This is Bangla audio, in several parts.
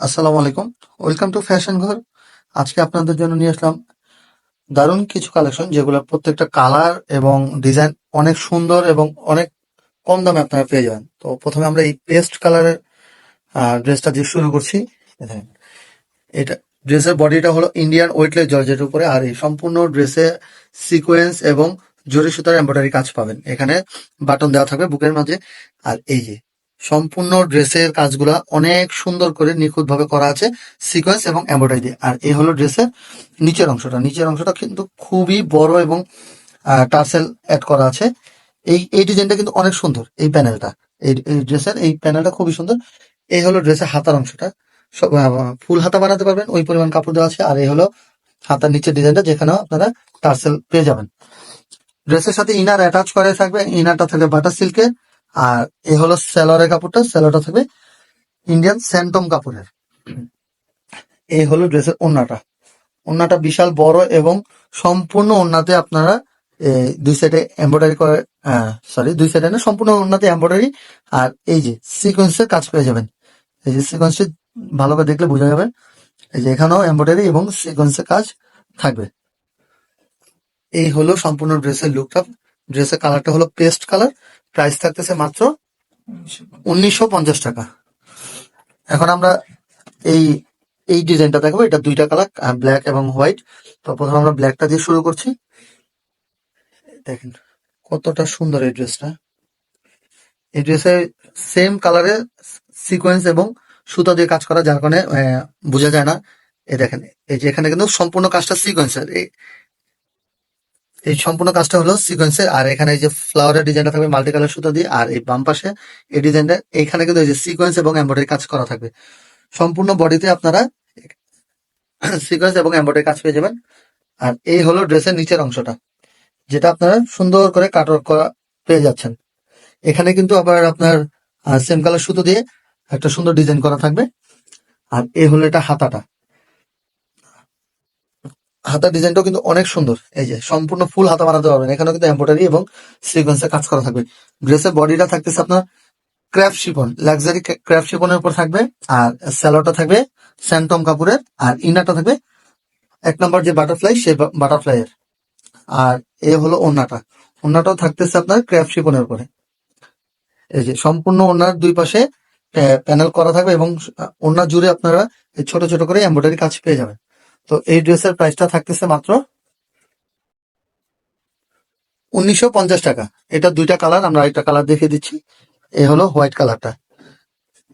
আসসালামু আলাইকুম। ওয়েলকাম টু ফ্যাশন ঘর আজকে আপনাদের জন্য নিয়ে আসলাম দারুণ কিছু কালেকশন যেগুলো প্রত্যেকটা কালার এবং ডিজাইন অনেক সুন্দর এবং অনেক কম দামে আপনারা পেয়ে যাবেন। তো প্রথমে আমরা এই পেস্ট কালারের ড্রেসটা দিয়ে শুরু করছি। এটা ড্রেসের বডিটা হলো ইন্ডিয়ান ওয়েটলেস জর্জের উপরে আর এই সম্পূর্ণ ড্রেসে সিকোয়েন্স এবং জরি সুতার এমব্রয়ডারি কাজ পাবেন। এখানে বাটন দেওয়া থাকবে বুকের মাঝে। আর এই যে সম্পূর্ণ ড্রেসের কাজগুলা অনেক সুন্দর করে নিখুঁত ভাবে করা আছে সিকোয়েন্স এবং এমব্রয়ডারি দিয়ে। আর এই হলো ড্রেসের নিচের অংশটা। নিচের অংশটা কিন্তু খুবই বড় এবং টার্সেল অ্যাড করা আছে। এই এই ডিজাইনটা কিন্তু অনেক সুন্দর, এই প্যানেলটা। এই ড্রেসের এই প্যানেলটা খুবই সুন্দর। এই হলো ড্রেসের হাতার অংশটা। সব ফুল হাতা বানাতে পারবেন, ওই পরিমাণ কাপড় দেওয়া আছে। আর এই হলো হাতার নিচের ডিজাইনটা, যেখানেও আপনারা টার্সেল পেয়ে যাবেন। ড্রেসের সাথে ইনার অ্যাটাচ করে থাকবে। ইনারটা থাকবে বাটার সিল্কের আর এ হলো স্যালোয়ারের কাপড়টা স্যালোয়ারটা থাকবে ইন্ডিয়ান স্যান্টম কাপড়ের। এই হলো ড্রেসের ওন্নাটা ওন্নাটা বিশাল বড় এবং সম্পূর্ণ ওন্নাতে আপনারা দুই সাইডে এমব্রয়ডারি করে সরি দুই সাইডে না, সম্পূর্ণ ওন্নাতে এমব্রয়ডারি আর এই যে সিকোয়েন্সের কাজ পেয়ে যাবেন। এই যে সিকোয়েন্সে ভালো করে দেখলে বোঝা যাবে। এই যে এখানেও এমব্রয়ডারি এবং সিকোয়েন্সের কাজ থাকবে। এই হলো সম্পূর্ণ ড্রেসের লুকটা ড্রেসের কালারটা হলো পেস্ট কালার প্রাইস থাকতেছে মাত্র উনিশশো পঞ্চাশ টাকা। এখন আমরা এই এই ডিজাইনটা দেখব। এটা দুইটা কালার ব্ল্যাক এবং হোয়াইট তো প্রথমে আমরা ব্ল্যাকটা দিয়ে শুরু করছি। দেখেন, কতটা সুন্দর এই ড্রেসটা এই ড্রেসের সেম কালারে সিকোয়েন্স এবং সুতা দিয়ে কাজ করা, যার কারণে বোঝা যায় না। এই দেখেন, এই যে এখানে কিন্তু সম্পূর্ণ কাজটা সিকোয়েন্সের এই সম্পূর্ণ কাজটা হলো সিকোয়েন্সের আর এখানে এই যে ফ্লাওয়ারের ডিজাইনটা থাকবে মাল্টি কালার সুতো দিয়ে, আর এই বাম পাশে এই ডিজাইনটা এখানে কিন্তু এই যে সিকোয়েন্স এবং এমব্রয়ডারি কাজ করা থাকবে। সম্পূর্ণ বডিতে আপনারা সিকোয়েন্স এবং এমব্রয়ডারি কাজ পেয়ে যাবেন। আর এই হলো ড্রেসের নিচের অংশটা, যেটা আপনারা সুন্দর করে কাট করা পেয়ে যাচ্ছেন। এখানে কিন্তু আবার আপনার সেম কালার সুতো দিয়ে একটা সুন্দর ডিজাইন করা থাকবে। আর এই হলো এটা হাতাটা। হাতার ডিজাইনটাও কিন্তু অনেক সুন্দর। এই যে, সম্পূর্ণ ফুল হাতা বানাতে পারবেন। এখানেও কিন্তু এমব্রয়ডারি এবং সিকোয়েন্সের কাজ করা থাকবে। ড্রেসের বডিটা থাকতেছে আপনার ক্র্যাফ শিপন লাক্সারি ক্র্যাফ শিপনের উপর থাকবে আর স্যালোটা থাকবে স্যান্টম কাপুরের আর ইনারটা থাকবে এক নম্বর যে বাটারফ্লাই সেই বাটারফ্লাই এর। আর এ হলো ওন্নাটা ওন্নাটাও থাকতেছে আপনার ক্র্যাফ শিপনের উপরে। এই যে, সম্পূর্ণ ওনার দুই পাশে প্যানেল করা থাকবে এবং ওনার জুড়ে আপনারা ছোট ছোট করে এমব্রয়ডারি কাজ পেয়ে যাবেন। তো এই ড্রেসের প্রাইসটা থাকতেছে মাত্র উনিশশো পঞ্চাশ টাকা। এটা দুইটা কালার আমরা একটা কালার দেখিয়ে দিচ্ছি। এ হলো হোয়াইট কালারটা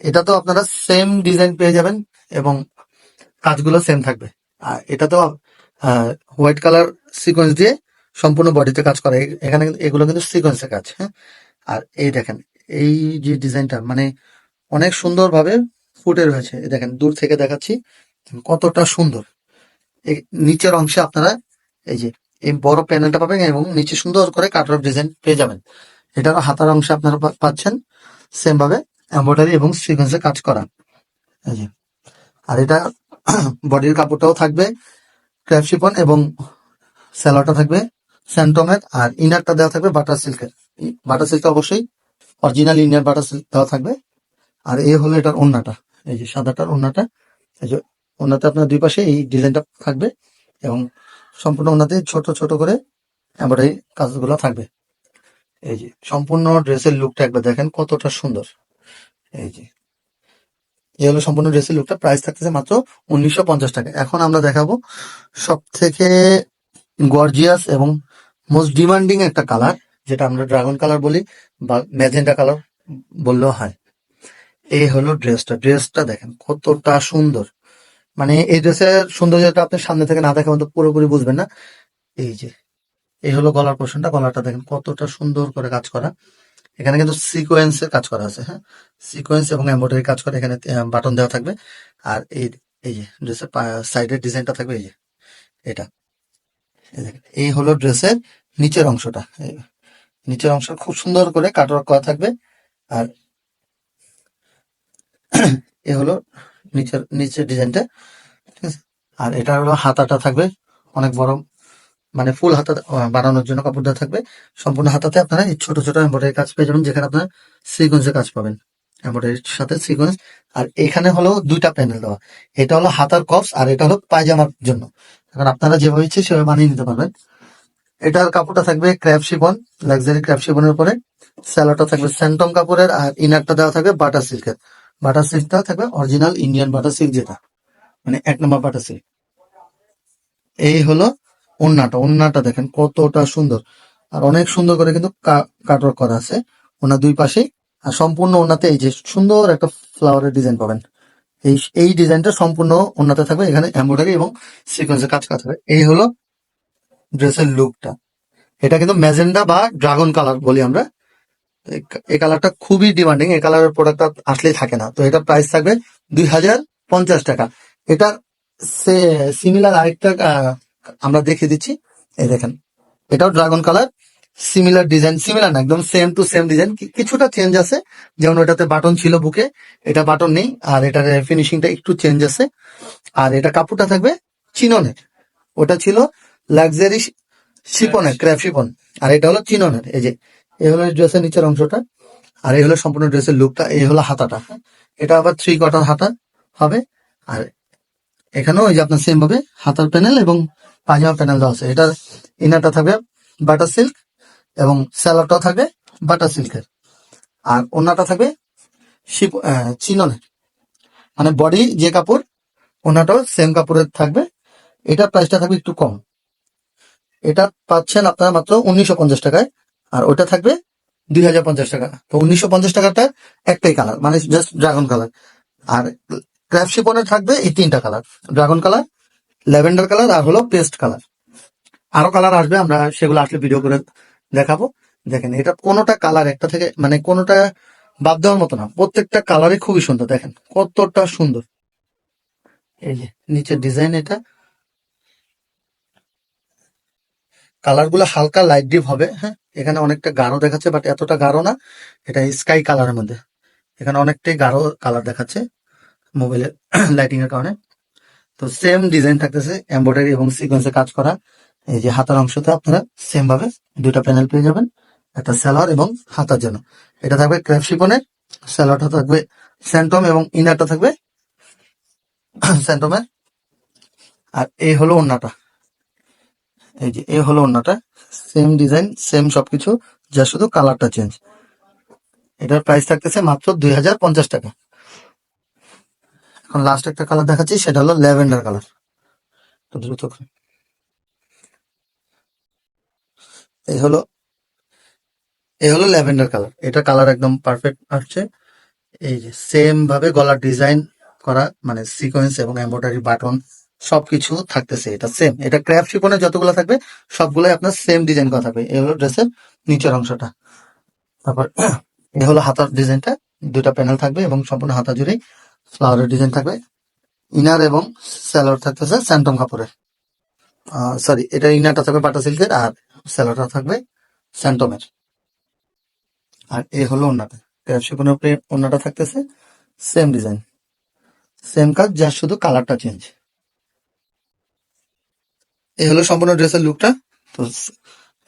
এটা তো আপনারা সেম ডিজাইন পেয়ে যাবেন এবং কাজগুলো সেম থাকবে। আর এটা তো হোয়াইট কালার সিকোয়েন্স দিয়ে সম্পূর্ণ বডিতে কাজ করে। এখানে এগুলো কিন্তু সিকোয়েন্সের কাজ হ্যাঁ? আর এই দেখেন, এই যে ডিজাইনটা মানে অনেক সুন্দরভাবে ফুটে রয়েছে। দেখেন, দূর থেকে দেখাচ্ছি কতটা সুন্দর। নিচের অংশে আপনারা এই যে, এই বড় প্যানেলটা পাবেন এবং নিচে সুন্দর করে কাটার ডিজাইন পেয়ে যাবেন। এটার হাতার অংশে আপনারা পাচ্ছেন। সেম ভাবে এমব্রয়ডারি এবং সিকোয়েন্সে কাজ করা। এই যে, আর এটা বডির কাপড়টাও থাকবে ক্র্যাপ শিপন এবং স্যালোটা থাকবে স্যান্টমের আর ইনারটা দেওয়া থাকবে বাটার সিল্কের বাটার সিল্ক অবশ্যই অরিজিনাল ইনার বাটার সিল্ক দেওয়া থাকবে। আর এ হলো এটার ওন্নাটা এই যে সাদাটার ওন্নাটা এই যে ওন্নাতে আপনার দুই পাশে এই ডিজাইনটা থাকবে এবং সম্পূর্ণ ওন্নাতে ছোট ছোট করে এমব্রয়ডারি কাজগুলো থাকবে। এই যে, সম্পূর্ণ ড্রেসের লুকটা একবার দেখেন কতটা সুন্দর। এই যে, এই হলো সম্পূর্ণ ড্রেসের লুকটা প্রাইস থাকতেছে মাত্র উনিশশো পঞ্চাশ টাকা। এখন আমরা দেখাবো সব থেকে গর্জিয়াস এবং মোস্ট ডিমান্ডিং একটা কালার যেটা আমরা ড্রাগন কালার বলি বা ম্যাজেন্টা কালার বললেও হয়। এই হলো ড্রেসটা ড্রেসটা দেখেন কতটা সুন্দর। মানে এই ড্রেসের সৌন্দর্যটা আপনি সামনে থেকে না দেখে মতো পুরোপুরি বুঝবেন না। এই যে, এই হলো গলার পোর্শনটা গলাটা দেখেন কতটা সুন্দর করে কাজ করা। এখানে কিন্তু সিকোয়েন্সের কাজ করা আছে হ্যাঁ? সিকোয়েন্স এবং এমব্রয়ডারি কাজ করে, এখানে বাটন দেওয়া থাকবে। আর এই এই যে, ড্রেসের সাইডের ডিজাইনটা থাকবে, এই যে, এটা। এই হলো ড্রেসের নিচের অংশটা। নিচের অংশ খুব সুন্দর করে কাটওয়ার্ক করা থাকবে। আর এ হলো নিচের নিচের ডিজাইনটা। ঠিক আছে? আর এটা হলো হাতাটা থাকবে অনেক বড় মানে ফুল হাতা বানানোর জন্য কাপড় দেওয়া থাকবে। সম্পূর্ণ হাতাতে আপনারা এই ছোট ছোট এমব্রয়ডারি কাজ পেয়ে যাবেন, যেখানে আপনারা সিকোয়েন্সের কাজ পাবেন। এমব্রয়ডারির সাথে সিকোয়েন্স আর এখানে হলো দুইটা প্যানেল দেওয়া। এটা হলো হাতার কপস আর এটা হলো পায়জামার জন্য। এখন আপনারা যেভাবে ইচ্ছে সেভাবে বানিয়ে নিতে পারবেন। এটার কাপড়টা থাকবে ক্র্যাপ শিবন লাক্সারি ক্র্যাপ শিবনের উপরে। স্যালোটা থাকবে স্যান্টম কাপড়ের আর ইনারটা দেওয়া থাকবে বাটার সিল্কের বাটার সিল্কটা থাকবে অরিজিনাল ইন্ডিয়ান বাটার সিল্ক যেটা। মানে এক নম্বর বাটার সিল্ক এই হলো ওন্নাটা। ওন্নাটা দেখেন কতটা সুন্দর। আর অনেক সুন্দর করে কিন্তু কাটওয়ার্ক করা আছে ওনার দুই পাশে আর সম্পূর্ণ ওনাতে এই যে সুন্দর একটা ফ্লাওয়ারের ডিজাইন পাবেন। এই এই ডিজাইনটা সম্পূর্ণ ওনাতে থাকবে। এখানে এমব্রয়ডারি এবং সিকোয়েন্সের কাজ কাজ হবে এই হলো ড্রেসের লুকটা এটা কিন্তু ম্যাজেন্ডা বা ড্রাগন কালার বলি আমরা। এই- কালারটা খুবই ডিমান্ডিং এই কালারের প্রোডাক্টটা আসলেই থাকে না। তো এটার প্রাইস থাকবে দুই হাজার পঞ্চাশ টাকা। এটা সিমিলার আরেকটা আমরা দেখিয়ে দিচ্ছি। এই দেখেন, এটাও dragon colour similar design similar না, একদম সেম টু সেম ডিজাইন কিছুটা চেঞ্জ আছে, যেমন ওটাতে বাটন ছিল বুকে, এটা বাটন নেই, আর এটার ফিনিশিংটা একটু চেঞ্জ আছে। আর এটা কাপড়টা থাকবে চিননের, ওটা ছিল লাক্সারি শিপনের ক্র্যাপ শিপন, আর এটা হলো চিননের, এই যে এই হলো ড্রেসের নিচের অংশটা, আর এই হলো সম্পূর্ণ ড্রেসের লুকটা এই হলো হাতাটা। এটা আবার থ্রি কটার হাতা হবে, আর এখানেও ওই যে আপনার সেম ভাবে হাতার প্যানেল এবং পাজামা প্যানেল দেওয়া আছে। এটা ইনারটা থাকবে বাটার সিল্ক এবং স্যালাডটাও থাকবে বাটার সিল্কের আর ওনাটা থাকবে শিপ চিননের। মানে বডি যে কাপড় ওনাটাও সেম কাপড়ের থাকবে। এটার প্রাইসটা থাকবে একটু কম। এটা পাচ্ছেন আপনারা মাত্র উনিশশো পঞ্চাশ টাকায়। আর ওটা থাকবে দুই হাজার পঞ্চাশ টাকা। তো উনিশশো পঞ্চাশ টাকাটা একটাই কালার মানে জাস্ট ড্রাগন কালার আর ক্র্যাপ শিপনের থাকবে এই তিনটা colour dragon colour lavender colour আর হলো পেস্ট কালার আরও কালার আসবে, আমরা সেগুলো আসলে ভিডিও করে দেখাবো। দেখেন, এটা কোনোটা কালার একটা থেকে মানে কোনোটা বাদ দেওয়ার মতো না, প্রত্যেকটা কালারই খুবই সুন্দর, দেখেন, কতটা সুন্দর। এই যে, নিচের ডিজাইন এটা কালারগুলো হালকা লাইট ডিপ হবে হ্যাঁ? এখানে অনেকটা গাঢ় দেখাচ্ছে বাট এতটা গাঢ় না। এটা স্কাই কালারের মধ্যে। এখানে অনেকটাই গাঢ় কালার দেখাচ্ছে মোবাইলের লাইটিং এর কারণে। তো সেম ডিজাইন থাকতেছে এমব্রয়ডারি এবং সিকোয়েন্সে কাজ করা। এই যে হাতার অংশতে আপনারা সেম ভাবে দুটা প্যানেল পেয়ে যাবেন, একটা স্যালোয়ার এবং হাতার জন্য। এটা থাকবে ক্র্যাপ শিপনের স্যালোয়ারটা থাকবে স্যান্টম এবং ইনারটা থাকবে স্যান্টমের আর এই হলো ওন্নাটা এই যে, এ হলো ওন্নাটা সেম ডিজাইন সেম সবকিছু যা শুধু কালারটা চেঞ্জ এটার প্রাইস থাকতেছে মাত্র দুই হাজার পঞ্চাশ টাকা। এখন লাস্ট একটা কালার দেখাচ্ছি, সেটা হলো ল্যাভেন্ডার কালার দ্রুত এই হলো এই হলো ল্যাভেন্ডার কালার এটা কালার একদম পারফেক্ট আসছে। এই যে সেম ভাবে গলার ডিজাইন করা মানে সিকোয়েন্স এবং এমব্রয়ডারি বাটন সবকিছু থাকতেছে, এটা সেম এটা ক্র্যাপ শিপনের যতগুলো থাকবে, সবগুলোই আপনার সেম ডিজাইন করা থাকবে এই হলো ড্রেসের নিচের অংশটা। তারপর, এই হলো হাতার ডিজাইনটা দুটা প্যানেল থাকবে এবং সম্পূর্ণ হাতা জুড়েই ফ্লাওয়ারের ডিজাইন থাকবে। ইনার এবং স্যালোয়ার থাকতেছে স্যান্টম কাপড়ের। সরি এটা ইনারটা থাকবে বাটা সিল্কের আর স্যালোয়ারটা থাকবে স্যান্টমের আর এই হলো ওনাটা ক্র্যাপ শিপনের উপরে ওনাটা থাকতেছে সেম ডিজাইন সেম কাজ যা শুধু কালারটা চেঞ্জ এই হলো সম্পূর্ণ ড্রেসের লুকটা তো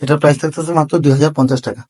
এটার প্রাইস থাকতেছে মাত্র দুই হাজার পঞ্চাশ টাকা।